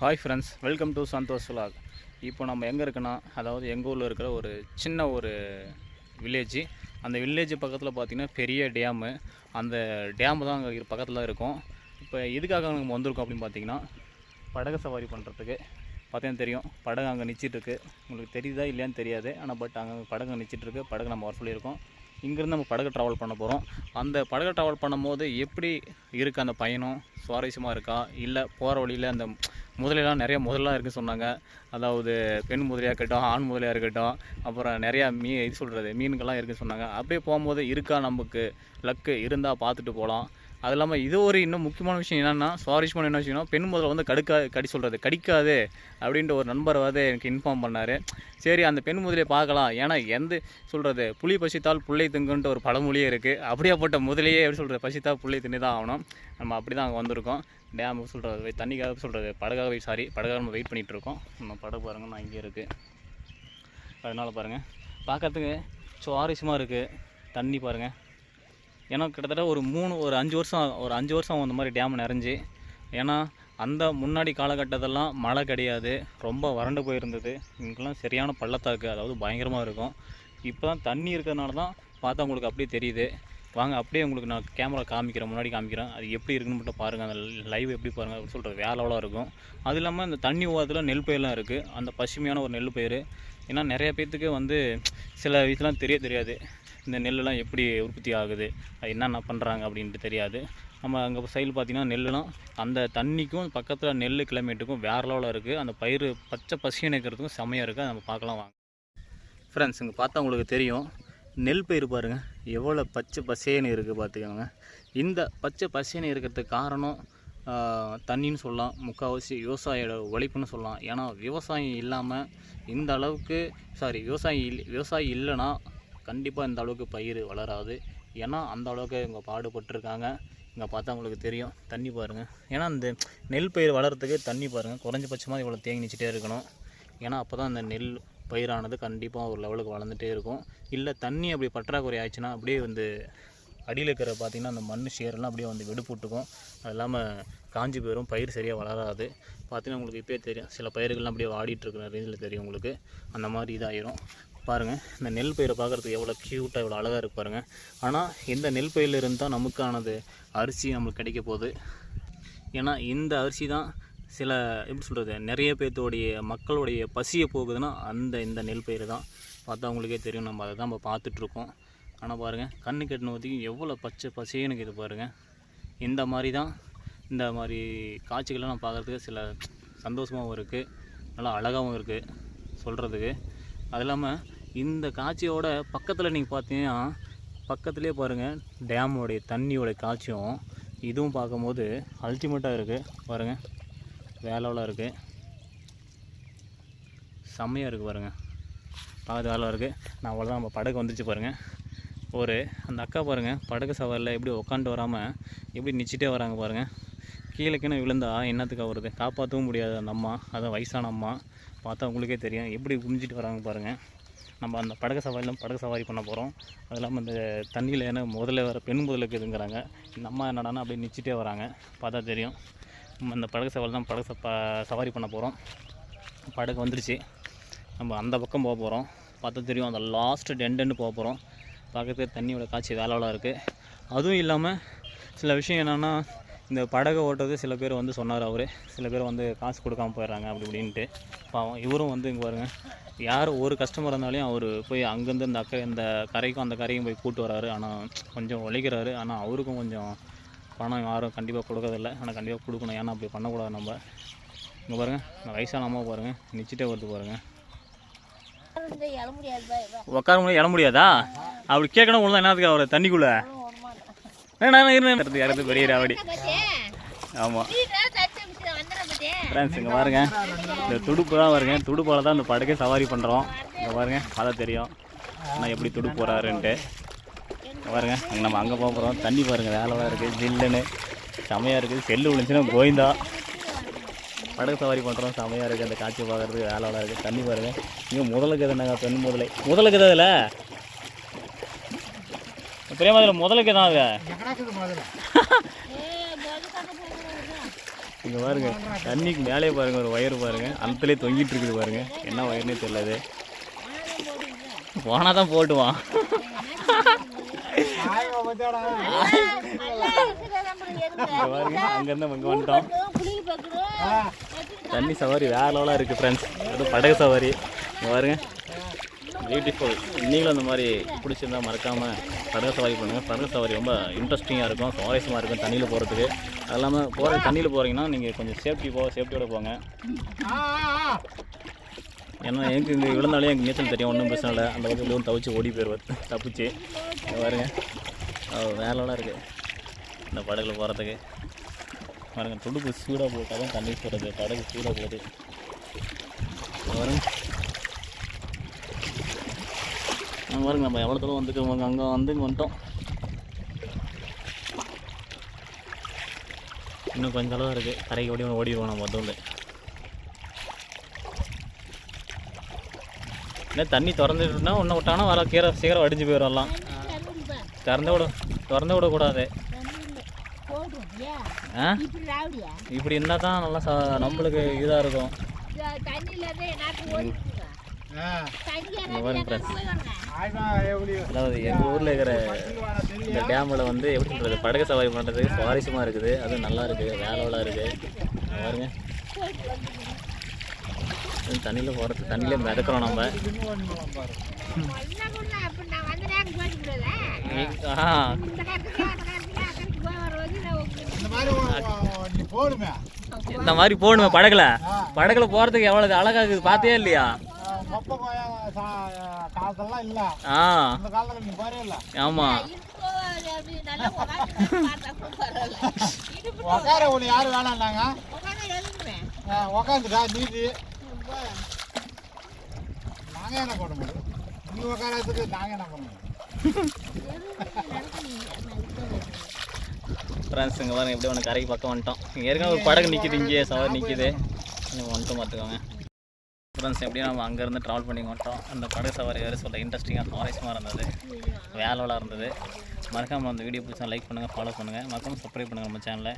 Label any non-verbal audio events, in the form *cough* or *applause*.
Hi friends welcome to Santhosh vlog. இப்போ நம்ம எங்கே இருக்கோன்னா அதாவது எங்கள் ஊரில் இருக்கிற ஒரு சின்ன ஒரு வில்லேஜ் அந்த வில்லேஜ் பக்கத்தில் பார்த்திங்கன்னா பெரிய டேமு அந்த டேமு தான் அங்கே பக்கத்தில் இருக்கும். இப்போ எதுக்காக நம்ம வந்திருக்கோம் அப்படின்னு பார்த்தீங்கன்னா படகு சவாரி பண்ணுறதுக்கு பார்த்தீங்கன்னா தெரியும் படகு அங்கே நிச்சிட்ருக்கு உங்களுக்கு தெரியுதா இல்லையான்னு தெரியாது. ஆனால் பட் அங்கே படகு நிச்சிட்ருக்கு படகு நம்ம வர சொல்லியிருக்கோம். இங்கேருந்து நம்ம படகு ட்ராவல் பண்ண போகிறோம் அந்த படகு ட்ராவல் பண்ணும்போது எப்படி இருக்குது அந்த பயணம்? சுவாரஸ்யமாக இருக்கா? இல்லை போகிற வழியில் அந்த முதலையெல்லாம் நிறைய முதலாம் இருக்குன்னு சொன்னாங்க. அதாவது பெண் முதலையாக இருக்கட்டும் ஆண் முதலையாக இருக்கட்டும் அப்புறம் நிறையா மீ இது சொல்கிறது மீன்கள்லாம் இருக்குன்னு சொன்னாங்க. அப்படியே போகும்போது இருக்கா நமக்கு? லக்கு இருந்தால் பார்த்துட்டு போகலாம். அது இல்லாமல் இது ஒரு இன்னும் முக்கியமான விஷயம் என்னென்னா சுவாரஸ்யமான என்ன விஷயம்னா பெண் முதல்ல வந்து கடுக்கா கடி சொல்கிறது கடிக்காது அப்படின்ட்டு ஒரு நண்பர் வந்து எனக்கு இன்ஃபார்ம் பண்ணார். சரி அந்த பெண் முதலையை பார்க்கலாம். ஏன்னா எந்த சொல்கிறது புலி பசித்தால் புள்ளை திங்குன்ட்டு ஒரு பழமொழியே இருக்குது அப்படியாப்பட்ட முதலையே எப்படி சொல்கிறது பசித்தால் புள்ளை தின்னு தான் ஆகணும். நம்ம அப்படி தான் அங்கே வந்திருக்கோம். டேம் சொல்கிறது தண்ணிக்காக சொல்கிறது படகாக சாரி படகாக நம்ம வெயிட் பண்ணிகிட்டு இருக்கோம். நம்ம படகு பாருங்கள் நான் இங்கே இருக்குது அதனால் பாருங்கள் பார்க்கறதுக்கு சுவாரஸ்யமாக இருக்குது தண்ணி பாருங்கள் ஏன்னா கிட்டத்தட்ட ஒரு மூணு ஒரு அஞ்சு வருஷம் ஒரு அஞ்சு வருஷம் அந்த மாதிரி டேம் நிறைஞ்சு. ஏன்னா அந்த முன்னாடி காலகட்டத்தெல்லாம் மழை கிடையாது. ரொம்ப வறண்டு போயிருந்தது. இங்கெல்லாம் சரியான பள்ளத்தாக்கு அதாவது பயங்கரமாக இருக்கும். இப்போ தான் தண்ணி இருக்கிறதுனால தான் பார்த்தா உங்களுக்கு அப்படியே தெரியுது. வாங்க அப்படியே உங்களுக்கு நான் கேமரா காமிக்கிறேன் முன்னாடி காமிக்கிறேன். அது எப்படி இருக்குன்னு மட்டும் பாருங்கள் அந்த லைவ் எப்படி பாருங்கள் அப்படின்னு சொல்கிறது வேற லெவலாக இருக்கும். அது இல்லாமல் இந்த தண்ணி ஓரத்தில் நெல் பயிரெலாம் இருக்குது அந்த பசுமையான ஒரு நெல் பயிர். ஏன்னா நிறைய பேர்த்துக்கு வந்து சில இதெல்லாம் தெரிய தெரியாது. இந்த நெல்லுலாம் எப்படி உற்பத்தி ஆகுது அது என்னென்ன பண்ணுறாங்க அப்படின்ட்டு தெரியாது. நம்ம அங்கே சைடில் பார்த்திங்கன்னா நெல்லுலாம் அந்த தண்ணிக்கும் பக்கத்தில் நெல் கிளைமேட்டுக்கும் வேறு லெவலில் இருக்குது அந்த பயிர் பச்சை பசியை நிற்கிறதுக்கும் செமையாக இருக்குது அதை நம்ம பார்க்கலாம் வாங்க. ஃப்ரெண்ட்ஸ் இங்கே பார்த்தா உங்களுக்கு தெரியும். நெல் பயிர் பாருங்கள் எவ்வளோ பச்சை பசேன்னு இருக்குது பார்த்துக்கோங்க இந்த பச்சை பசேன்னு இருக்கிறதுக்கு காரணம் தண்ணின்னு சொல்லலாம் முக்கால்வாசி விவசாயியோட உழைப்புன்னு சொல்லலாம். ஏன்னா விவசாயம் இல்லாமல் இந்த அளவுக்கு சாரி விவசாயி இல் விவசாயி இல்லைன்னா கண்டிப்பாக இந்த அளவுக்கு பயிர் வளராது. ஏன்னா அந்த அளவுக்கு இவங்க பாடுபட்டிருக்காங்க. இங்கே பார்த்தா உங்களுக்கு தெரியும். தண்ணி பாருங்கள் ஏன்னா இந்த நெல் பயிர் வளர்கிறதுக்கு தண்ணி பாருங்கள் குறைஞ்சபட்சமாக இவ்வளோ தேங்கி நிச்சிட்டே இருக்கணும். ஏன்னா அப்போ தான் அந்த நெல் பயிரானது கண்டிப்பாக ஒரு லெவலுக்கு வளர்ந்துட்டே இருக்கும். இல்லை தண்ணி அப்படி பற்றாக்குறை ஆயிடுச்சுன்னா அப்படியே வந்து அடியில் இருக்கிற பார்த்திங்கன்னா அந்த மண் சேரெல்லாம் அப்படியே வந்து வெடுப்புட்டுக்கும் அது இல்லாமல் காஞ்சி போயிடும் பயிர் சரியாக வளராது. பார்த்தீங்கன்னா உங்களுக்கு இப்போயே தெரியும் சில பயிர்கள்லாம் அப்படியே வாடிட்டு இருக்கிற ரேஞ்சில் தெரியும் உங்களுக்கு. அந்த மாதிரி இதாகிடும் பாருங்கள் இந்த நெல் பயிரை பார்க்குறதுக்கு எவ்வளோ க்யூட்டாக எவ்வளோ அழகாக இருக்கு பாருங்கள் ஆனால் இந்த நெல் பயிரில் இருந்து தான் நமக்கானது அரிசி நம்மளுக்கு கிடைக்க போகுது. ஏன்னா இந்த அரிசி தான் சில எப்படி சொல்கிறது நிறைய பேர்த்தோடைய மக்களுடைய பசியை போகுதுன்னா அந்த இந்த நெல் பயிர் தான். பார்த்தா உங்களுக்கே தெரியும் நம்ம அதை தான் நம்ம பார்த்துட்ருக்கோம். ஆனால் பாருங்கள் கண்ணு கெட்டின வரைக்கும் எவ்வளோ பச்சை பசேன்னு இது பாருங்கள் இந்த மாதிரி தான் இந்த மாதிரி காட்சிகள்லாம் நான் பார்க்குறதுக்கு சில சந்தோஷமாகவும் இருக்குது நல்லா அழகாகவும் இருக்குது சொல்கிறதுக்கு அது இல்லாமல் இந்த காட்சியோட பக்கத்தில் நீங்கள் பார்த்தீங்கன்னா பக்கத்துலேயே பாருங்கள் டேமோடைய தண்ணியோடைய காட்சியும் இதுவும் பார்க்கும்போது அல்டிமேட்டாக இருக்குது பாருங்கள் வேலைவில் இருக்குது செம்மையாக இருக்குது பாருங்கள் பார்த்து வேலை இருக்குது நான் அவ்வளோதான் நம்ம படகு வந்துச்சு பாருங்கள் ஒரு அந்த அக்கா பாருங்கள் படகு சவாரில் எப்படி உக்காண்டு வராமல் எப்படி நிச்சிட்டே வராங்க பாருங்கள் கீழேக்குன்னு விழுந்தா என்னத்துக்கு வருது காப்பாற்றவும் முடியாது அந்த அம்மா. அதான் வயசான அம்மா. பார்த்தா உங்களுக்கே தெரியும். எப்படி குமிஞ்சிட்டு வராங்க பாருங்கள் நம்ம அந்த படகு சவாரியில் படகு சவாரி பண்ண போகிறோம் அது இல்லாமல் இந்த தண்ணியில் ஏன்னா முதல்ல வர பெண் முதலுக்கு இதுங்கிறாங்க. இந்த அம்மா என்னடானா அப்படியே நிச்சிட்டே வராங்க. பார்த்தா தெரியும். நம்ம இந்த படகு சவாரி தான் படகு ச- ப- சவாரி பண்ண போகிறோம் படகு வந்துடுச்சு நம்ம அந்த பக்கம் போக போகிறோம் பார்த்தா தெரியும் அந்த லாஸ்ட்டு டெண்டுன்னு போக போகிறோம் பார்க்கறதுக்கு தண்ணியோட காட்சி வேலைலாம் இருக்குது அதுவும் இல்லாமல் சில விஷயம் என்னென்னா இந்த படகை ஓட்டுறது சில பேர் வந்து சொன்னார் அவர். சில பேர் வந்து காசு கொடுக்காம போயிடுறாங்க அப்படி இப்படின்ட்டு. பாவம் இவரும் வந்து இங்கே பாருங்கள் யார் ஒரு கஸ்டமர் இருந்தாலையும் அவர் போய் அங்கேருந்து இந்த அக்கறை இந்த கரைக்கும் அந்த கரைக்கும் போய் கூட்டு வராரு. ஆனால் கொஞ்சம் உழைக்கிறாரு. ஆனால் அவருக்கும் கொஞ்சம் பணம் யாரும் கண்டிப்பாக கொடுக்கறதில்ல. ஆனால் கண்டிப்பாக கொடுக்கணும். ஏன்னா அப்படி பண்ணக்கூடாது நம்ம. இங்கே பாருங்கள் இந்த வயசான அம்மா பாருங்கள் நிச்சிட்டே வருது பாருங்கள் எழ. உட்கார முடியாது இட முடியாதா? அப்படி கேட்கணும் ஒன்று என்னத்துக்கு அவர்? தண்ணிக்குள்ளே. நான் இருந்து இறந்து பெரிய ராவடி ஆமாம். ஃப்ரெண்ட்ஸ் இங்கே பாருங்க. இந்த துடுப்பு தான் பாருங்க. துடுப்பால் தான் இந்த படகே சவாரி பண்ணுறோம் இங்கே பாருங்க. அதான் தெரியும். நான் எப்படி துடுப்பு போகிறாருன்ட்டு பாருங்க அங்கே நம்ம அங்கே போக போகிறோம் தண்ணி பாருங்க வேலைவாக இருக்குது ஜில்லுன்னு. செமையாக இருக்குது செல்லு விழுந்துச்சுன்னா கோவிந்தா. படகு சவாரி பண்ணுறோம் செமையாக இருக்குது அந்த காட்சி பார்க்குறதுக்கு வேலைவாக இருக்குது தண்ணி பாருங்க. இங்கே முதலுக்கு எதுனாங்க பெண் முதலை. முதலுக்கு எதாவது இல்லை பிரேமாதில் முதலுக்கு தான் அது. இங்கே பாருங்க தண்ணிக்கு மேலே பாருங்கள் ஒரு ஒயர் பாருங்க. அந்தலே தொங்கிட்டு இருக்குது பாருங்க. என்ன ஒயர்னே தெரியல அது. போனால் தான் போட்டுவான். அங்கேருந்து இங்கே வந்துட்டோம். தண்ணி சவாரி வேற லெவலாக இருக்குது ஃப்ரெண்ட்ஸ் அது படகு சவாரி. இங்க பாருங்க. பியூட்டிஃபுல் நீங்களும் அந்த மாதிரி பிடிச்சிருந்தா மறக்காமல் படகு சவாரி பண்ணுங்கள் படகு சவாரி ரொம்ப இன்ட்ரெஸ்டிங்காக இருக்கும் சுவாரஸ்யமாக இருக்கும் தண்ணியில் போகிறதுக்கு அது இல்லாமல் போகிற தண்ணியில் போகிறீங்கன்னா நீங்கள் கொஞ்சம் சேஃப்டி போ சேஃப்டியோட போங்க. ஏன்னா எனக்கு இங்கே விழுந்தாலே எனக்கு நீச்சல் தெரியும் ஒன்றும் பிரச்சனை இல்லை. அந்த பக்கத்தில் தவிச்சு ஓடி போயிடுவேன் தப்பிச்சு. இங்க வேலைலாம் அது இருக்குது இந்த படகுல போகிறதுக்கு பாருங்க துடுப்பு சூடாக போட்டால் தான் தண்ணி போகிறது படகு சூடாக போகுது. வரும் பாருங்க நம்ம எவ்வளோ தூரம் வந்துட்டு அங்கே வந்து இங்கே வந்துட்டோம். இன்னும் கொஞ்சம் அளவு இருக்குது கரைக்கு ஓடி ஓடிடுவோம் நம்ம வந்து இல்லை தண்ணி திறந்துட்டுனா ஒன்று விட்டாங்கன்னா வர கீரை சீக்கிரம் அடிஞ்சு போயிடலாம் திறந்து விட திறந்து விடக்கூடாது. ஆ? இப்படி இருந்தால் தான் நல்லா ச நம்மளுக்கு இதாக இருக்கும். அதாவது எங்கள் ஊரில் இருக்கிற இந்த டேமில் வந்து எப்படி சொல்கிறது படகு சவாரி பண்ணுறதுக்கு சுவாரஸ்யமாக இருக்குது. அது நல்லா இருக்குது வேலைவலாக இருக்குது பாருங்க. தண்ணியில் போகிறது தண்ணியிலே மிதக்கிறோம் நம்ம. கூடாதா ஆ இந்த மாதிரி ஒரு- நீ போடுமே இந்த மாதிரி போகணுமே படகுல. படகுல. போகிறதுக்கு எவ்வளோ அழகாக இருக்குது பார்த்தே இல்லையா? மொப்ப கோயா காலத்தெல்லாம் இல்ல. ஆ. *laughs* இடுப்பு உக்கார உன்னை யாரும் வேணாம்னாங்க. உக்காந்துட்டா நீதி. நாங்க என்ன பண்ண முடியும்? நீ உக்காரத்துக்கு நாங்க என்ன பண்ண முடியும்? *laughs* ஃப்ரெண்ட்ஸ் இங்கே பாருங்க எப்படி ஒன்று கரைக்கு பக்கம் வந்துட்டோம். இங்கே ஏற்கனவே ஒரு படகு நிற்கிது இங்கே சவாரி நிற்கிது இங்கே வந்துட்டோம் பார்த்துக்கோங்க ஃப்ரெண்ட்ஸ் எப்படியும் நம்ம அங்கேருந்து ட்ராவல் பண்ணி வந்துட்டோம். அந்த படகு சவாரி வேறு சொல்ல இன்ட்ரெஸ்டிங்காக சுவாரஸ்யமாக இருந்தது. வேலைவலாக இருந்தது. மறக்காமல் அந்த வீடியோ பிடிச்சா லைக் பண்ணுங்கள் ஃபாலோ பண்ணுங்கள் மறக்காமல் சப்ஸ்கிரைப் பண்ணுங்கள் நம்ம சேனலை